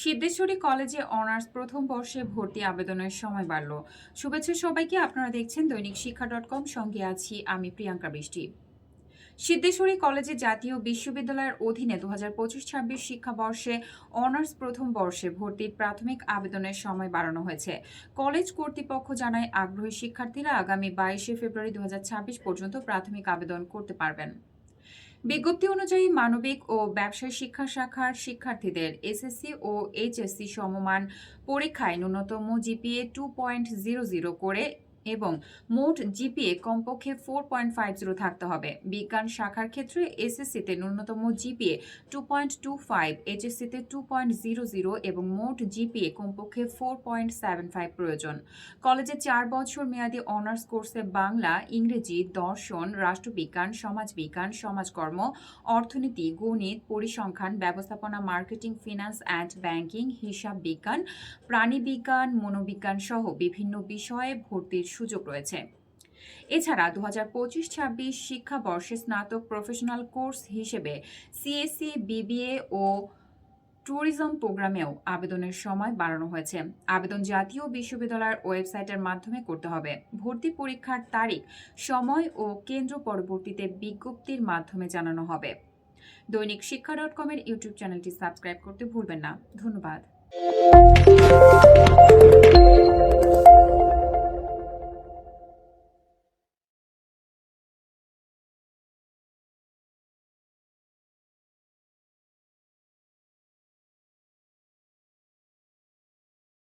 সিদ্ধেশ্বরী কলেজে অনার্স প্রথম বর্ষে ভর্তি আবেদনের সময় বাড়ল। শুভেচ্ছা সবাইকে, আপনারা দেখছেন দৈনিক শিক্ষা ডট কম। সঙ্গে আছি আমি প্রিয়াঙ্কা বৃষ্টি। সিদ্ধেশ্বরী কলেজে জাতীয় বিশ্ববিদ্যালয়ের অধীনে দু হাজার পঁচিশ ছাব্বিশ শিক্ষাবর্ষে অনার্স প্রথম বর্ষে ভর্তির প্রাথমিক আবেদনের সময় বাড়ানো হয়েছে। কলেজ কর্তৃপক্ষ জানায়, আগ্রহী শিক্ষার্থীরা আগামী বাইশে ফেব্রুয়ারি দু হাজার ছাব্বিশ পর্যন্ত প্রাথমিক আবেদন করতে পারবেন। বিজ্ঞপ্তি অনুযায়ী মানবিক ও ব্যবসায় শিক্ষা শাখার শিক্ষার্থীদের এসএসসি ও এইচএসসি সমমান পরীক্ষায় ন্যূনতম GPA two point zero zero করে এবং মোট জিপিএ কমপক্ষে ফোর পয়েন্ট ফাইভ জিরো থাকতে হবে। বিজ্ঞান শাখার ক্ষেত্রে এসএসসিতে ন্যূনতম GPA two point two five এইচএসসিতে two point zero zero এবং মোট জিপিএ কমপক্ষে ফোর পয়েন্ট সেভেন ফাইভ প্রয়োজন। কলেজে চার বছর মেয়াদী অনার্স কোর্সে বাংলা, ইংরেজি, দর্শন, রাষ্ট্রবিজ্ঞান, সমাজবিজ্ঞান, সমাজকর্ম, অর্থনীতি, গণিত, পরিসংখ্যান, ব্যবস্থাপনা, মার্কেটিং, ফিনান্স অ্যান্ড ব্যাংকিং হিসাব বিজ্ঞান প্রাণীবিজ্ঞান, মনোবিজ্ঞান সহ বিভিন্ন বিষয়ে ভর্তির সুযোগ রয়েছে। এছাড়া দু হাজার পঁচিশ ছাব্বিশ শিক্ষাবর্ষে স্নাতক প্রফেশনাল কোর্স হিসেবে সিএসসি বিবিএ ও ট্যুরিজম প্রোগ্রামেও আবেদনের সময় বাড়ানো হয়েছে। আবেদন জাতীয় বিশ্ববিদ্যালয়ের ওয়েবসাইটের মাধ্যমে করতে হবে। ভর্তি পরীক্ষার তারিখ, সময় ও কেন্দ্র পরবর্তীতে বিজ্ঞপ্তির মাধ্যমে জানানো হবে। দৈনিক শিক্ষা ডট কমের ইউটিউব চ্যানেলটি সাবস্ক্রাইব করতে ভুলবেন না। ধন্যবাদ।